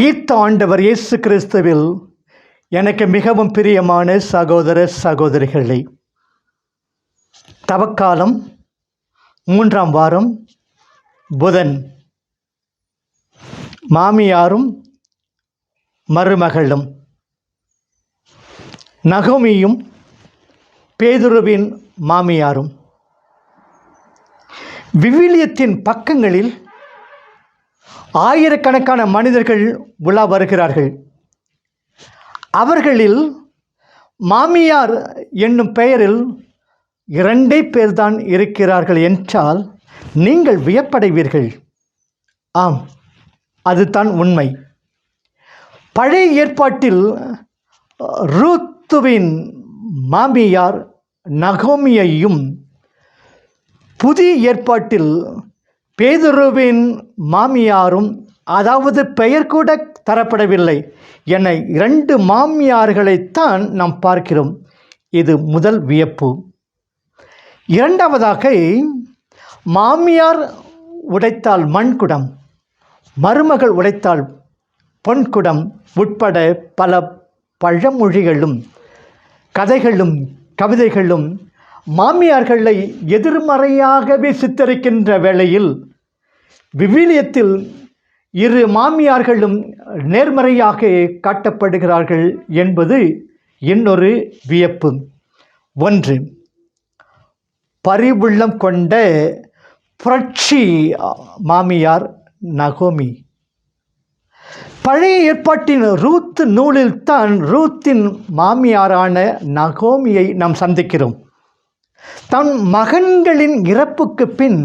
உயிர்த்த ஆண்டவர் இயேசு கிறிஸ்துவில் எனக்கு மிகவும் பிரியமான சகோதர சகோதரிகளே தவக்காலம் மூன்றாம் வாரம் புதன். மாமியாரும் மருமகளும். நகோமியும் பேதுருவின் மாமியாரும். விவிலியத்தின் பக்கங்களில் ஆயிரக்கணக்கான மனிதர்கள் உலா வருகிறார்கள். அவர்களில் மாமியார் என்னும் பெயரில் இரண்டே பேர்தான் இருக்கிறார்கள் என்றால் நீங்கள் வியப்படைவீர்கள். ஆம் அதுதான் உண்மை. பழைய ஏற்பாட்டில் ரூத்துவின் மாமியார் நகோமியையும் புதிய ஏற்பாட்டில் பேதுருவின் மாமியாரும் அதாவது பெயர் கூட தரப்படவில்லை. என இரண்டு மாமியார்களைத்தான் நாம் பார்க்கிறோம். இது முதல் வியப்பு. இரண்டாவதாக மாமியார் உடைத்தால் மண்குடம் மருமகள் உடைத்தால் பொன்குடம் உட்பட பல பழமொழிகளும் கதைகளும் கவிதைகளும் மாமியார்களை எதிர்மறையாகவே சித்தரிக்கின்ற வேளையில் விவிலியத்தில் இரு மாமியார்களும் நேர்மறையாக காட்டப்படுகிறார்கள் என்பது இன்னொரு வியப்பு. ஒன்று பரிவுள்ளம் கொண்ட புரட்சி மாமியார் நகோமி. பழைய ஏற்பாட்டின் ரூத் நூலில் தான் ரூத்தின் மாமியாரான நகோமியை நாம் சந்திக்கிறோம். தன் மகன்களின் இறப்புக்கு பின்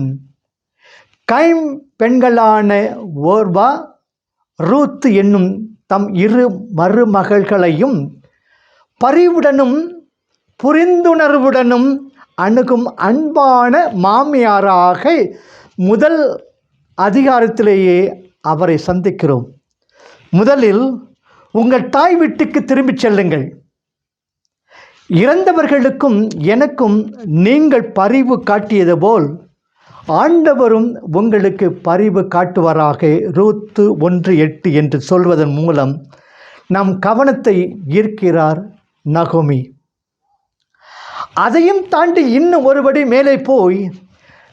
கைம் பெண்களான ஓர்வா ரூத் என்னும் தம் இரு மருமகள்களையும் பரிவுடனும் புரிந்துணர்வுடனும் அணுகும் அன்பான மாமியாராக முதல் அதிகாரத்திலேயே அவரை சந்திக்கிறோம். முதலில் உங்கள் தாய் வீட்டுக்கு திரும்பிச் செல்லுங்கள். இறந்தவர்களுக்கும் எனக்கும் நீங்கள் பரிவு காட்டியது போல் ஆண்டவரும் உங்களுக்கு பரிவு காட்டுவராக. ரூத்து ஒன்று எட்டு என்று சொல்வதன் மூலம் நம் கவனத்தை ஈர்க்கிறார் நகோமி. அதையும் தாண்டி இன்னும் ஒருபடி மேலே போய்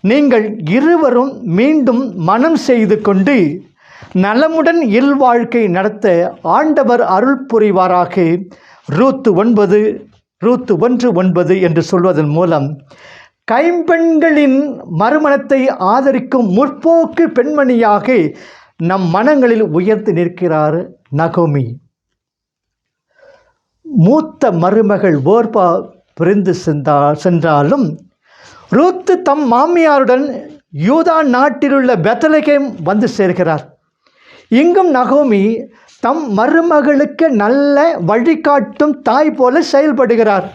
நீங்கள் இருவரும் மீண்டும் மனம் செய்து கொண்டு நலமுடன் இல்வாழ்க்கை நடத்த ஆண்டவர் அருள் புரிவாராக. ரூத்து ஒன்பது ரூத்து ஒன்று ஒன்பது என்று சொல்வதன் மூலம் கைம்பெண்களின் மறுமணத்தை ஆதரிக்கும் முற்போக்கு பெண்மணியாக நம் மனங்களில் உயர்ந்து நிற்கிறார் நகோமி. மூத்த மருமகள் ஓர்பா பிரிந்து சென்றா சென்றாலும் ரூத்து தம் மாமியாருடன் யூதா நாட்டிலுள்ள பெத்தலகேம் வந்து சேர்கிறார். இங்கும் நகோமி தம் மருமகளுக்கு நல்ல வழிகாட்டும் தாய் போல செயல்படுகிறார்.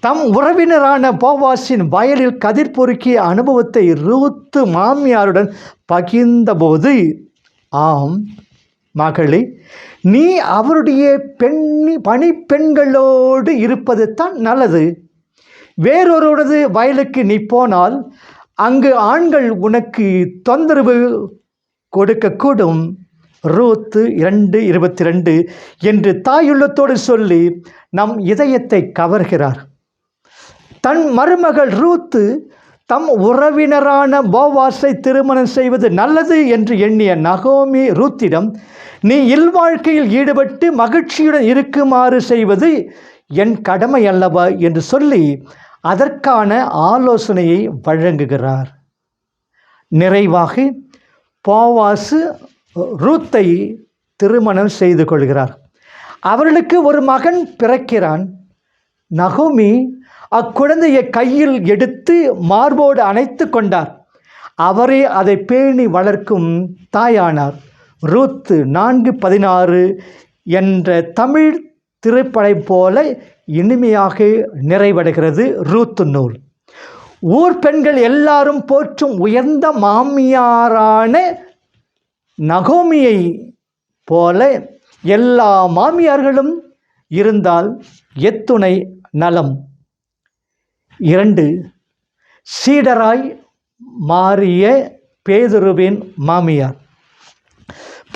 தம் உறவினரான போவாசின் வயலில் கதிர் பொறுக்கிய அனுபவத்தை ரூத்து மாமியாருடன் பகிர்ந்தபோது ஆம் மகளே நீ அவருடைய பெண்ணி பணிப்பெண்களோடு இருப்பது தான் நல்லது. வேறொருவரது வயலுக்கு நீ போனால் அங்கு ஆண்கள் உனக்கு தொந்தரவு கொடுக்கக்கூடும். ரூத்து இரண்டு இருபத்தி ரெண்டு என்று தாயுள்ளத்தோடு சொல்லி நம் இதயத்தை கவர்கிறார். தன் மருமகள் ரூத்து தம் உறவினரான போவாஸை திருமணம் செய்வது நல்லது என்று எண்ணிய நகோமி ரூத்திடம் நீ இல்வாழ்க்கையில் ஈடுபட்டு மகிழ்ச்சியுடன் இருக்குமாறு செய்வது என் கடமை அல்லவா? என்று சொல்லி அதற்கான ஆலோசனையை வழங்குகிறார். நிறைவாக போவாசு ரூத்தை திருமணம் செய்து கொள்கிறார். அவர்களுக்கு ஒரு மகன் பிறக்கிறான். நகோமி அக்குழந்தையை கையில் எடுத்து மார்போடு அணைத்து கொண்டார். அவரே அதை பேணி வளர்க்கும் தாயானார். ரூத்து நான்கு பதினாறு என்ற தமிழ் திரைப்படை போல இனிமையாக நிறைவடைகிறது ரூத்து நூல். ஊர் பெண்கள் எல்லாரும் போற்றும் உயர்ந்த மாமியாரான நகோமியை போல எல்லா மாமியார்களும் இருந்தால் எத்துணை நலம். இரண்டு சீடராய் மாறிய பேதுருவின் மாமியார்.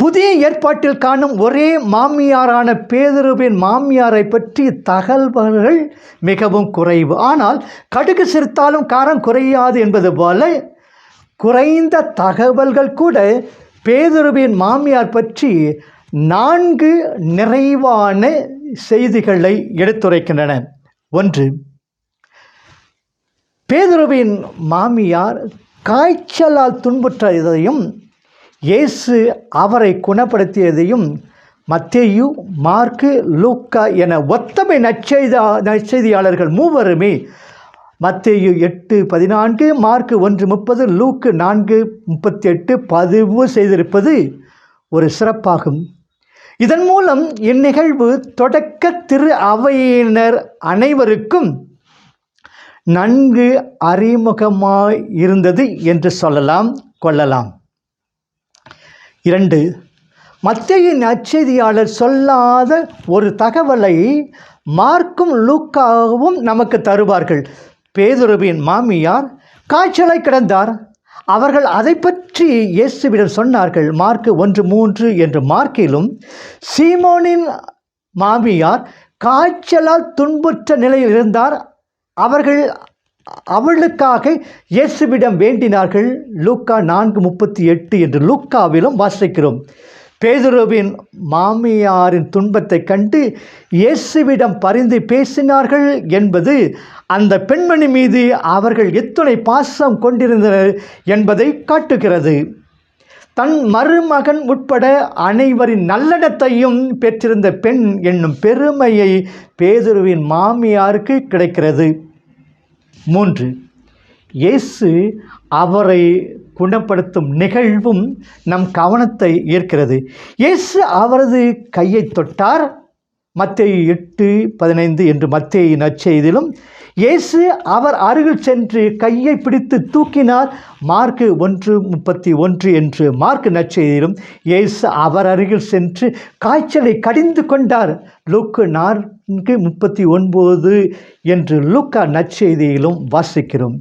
புதிய ஏற்பாட்டில் காணும் ஒரே மாமியாரான பேதுருவின் மாமியாரை பற்றி தகவல்கள் மிகவும் குறைவு. ஆனால் கடுகு சிரித்தாலும் காரம் குறையாது என்பது போல குறைந்த தகவல்கள் கூட பேதுருவின் மாமியார் பற்றி நான்கு நிறைவான செய்திகளை எடுத்துரைக்கின்றன. ஒன்று பேதுருவின் மாமியார் காய்ச்சலால் துன்புற்றதையும் இயேசு அவரை குணப்படுத்தியதையும் மத்தேயு மார்க்கு லூக்கா என ஒத்தமை நற்செய்தா நற்செய்தியாளர்கள் மூவருமே மத்தேயு எட்டு பதினான்கு மார்க்கு ஒன்று முப்பது லூக்கு நான்கு முப்பத்தி எட்டு பதிவு செய்திருப்பது ஒரு சிறப்பாகும். இதன் மூலம் இந்நிகழ்வு தொடக்க திரு அவையினர் அனைவருக்கும் நன்கு அறிமுகமாய் இருந்தது என்று சொல்லலாம் கொள்ளலாம். இரண்டு மத்தியின் நற்செய்தியாளர் சொல்லாத ஒரு தகவலை மார்க்கும் லூக்காவும் நமக்கு தருவார்கள். பேதுருவின் மாமியார் காய்ச்சலை கிடந்தார். அவர்கள் அதை பற்றி இயேசுவிடம் சொன்னார்கள். மார்க்கு ஒன்று மூன்று என்று மார்க்கிலும் சீமோனின் மாமியார் காய்ச்சலால் துன்புற்ற நிலையில் இருந்தார். அவர்கள் அவளுக்காக இயேசுவிடம் வேண்டினார்கள். லூக்கா நான்கு முப்பத்தி எட்டு என்று லூக்காவிலும் வாசிக்கிறோம். பேதுருவின் மாமியாரின் துன்பத்தை கண்டு இயேசுவிடம் பரிந்து பேசினார்கள் என்பது அந்த பெண்மணி மீது அவர்கள் எத்துணை பாசம் கொண்டிருந்தனர் என்பதை காட்டுகிறது. தன் மருமகன் உட்பட அனைவரின் நல்லடத்தையும் பெற்றிருந்த பெண் என்னும் பெருமையை பேதுருவின் மாமியாருக்கு கிடைக்கிறது. மூன்று. இயேசு அவரை குணப்படுத்தும் நிகழ்வும் நம் கவனத்தை ஈர்க்கிறது. இயேசு அவரது கையை தொட்டார். மத்திய எட்டு பதினைந்து என்று மத்திய நற்செய்திலும் இயேசு அவர் அருகில் சென்று கையை பிடித்து தூக்கினார். மார்க்கு ஒன்று முப்பத்தி ஒன்று என்று மார்க்கு நற்செய்தியிலும் இயேசு அவர் அருகில் சென்று காய்ச்சலை கடிந்து கொண்டார். லூக்கு நான்கு முப்பத்தி ஒன்பது என்று லூக்கா நற்செய்தியிலும் வாசிக்கிறோம்.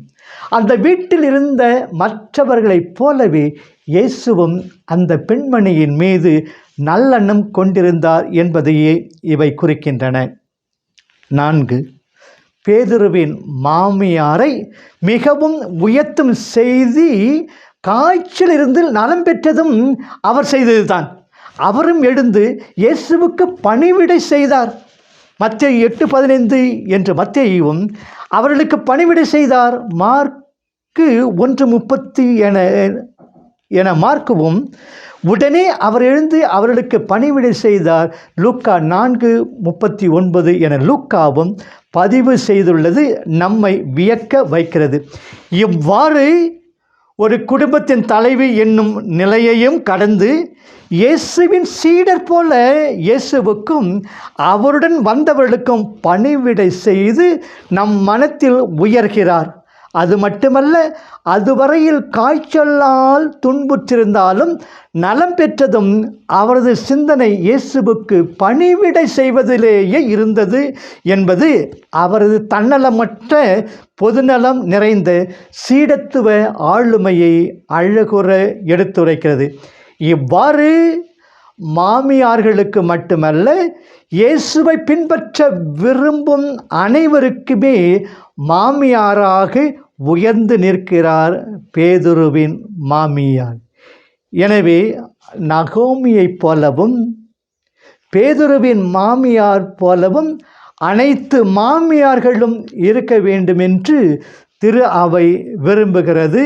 அந்த வீட்டில் இருந்த மற்றவர்களைப் போலவே இயேசுவும் அந்த பெண்மணியின் மீது நல்லெண்ணம் கொண்டிருந்தார் என்பதையே இவை குறிக்கின்றன. நான்கு பேதுருவின் மாமியாரை மிகவும் உயர்த்தும் செய்தி காய்ச்சலிருந்து நலம் பெற்றதும் அவர் செய்ததுதான். அவரும் எழுந்து இயேசுவுக்கு பணிவிடை செய்தார். மத்திய எட்டு பதினைந்து என்று மத்தியும் அவர்களுக்கு பணிவிடை செய்தார். மார்க்கு ஒன்று முப்பத்தி என என மார்க்கவும் உடனே அவர் எழுந்து அவர்களுக்கு பணிவிடை செய்தார். லூக்கா நான்கு முப்பத்தி ஒன்பது என லூக்காவும் பதிவு செய்துள்ளது நம்மை வியக்க வைக்கிறது. இவ்வாறு ஒரு குடும்பத்தின் தலைவி என்னும் நிலையையும் கடந்து இயேசுவின் சீடர் போல இயேசுவுக்கும் அவருடன் வந்தவர்களுக்கும் பணிவிடை செய்து நம் மனத்தில் உயர்கிறார். அது மட்டுமல்ல அதுவரையில் காய்ச்சலால் துன்புற்றிருந்தாலும் நலம் பெற்றதும் அவரது சிந்தனை இயேசுவுக்கு பணிவிடை செய்வதிலேயே இருந்தது என்பது அவரது தன்னலமற்ற பொதுநலம் நிறைந்த சீடத்துவ ஆளுமையை அழகுற எடுத்துரைக்கிறது. இவ்வாறு மாமியார்களுக்கு மட்டுமல்ல இயேசுவை பின்பற்ற விரும்பும் அனைவருக்குமே மாமியாராக உயர்ந்து நிற்கிறார் பேதுருவின் மாமியார். எனவே நகோமியைப் போலவும் பேதுருவின் மாமியார் போலவும் அனைத்து மாமியார்களும் இருக்க வேண்டுமென்று திரு அவை விரும்புகிறது.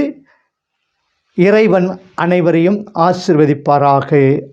இறைவன் அனைவரையும் ஆசிர்வதிப்பாராக.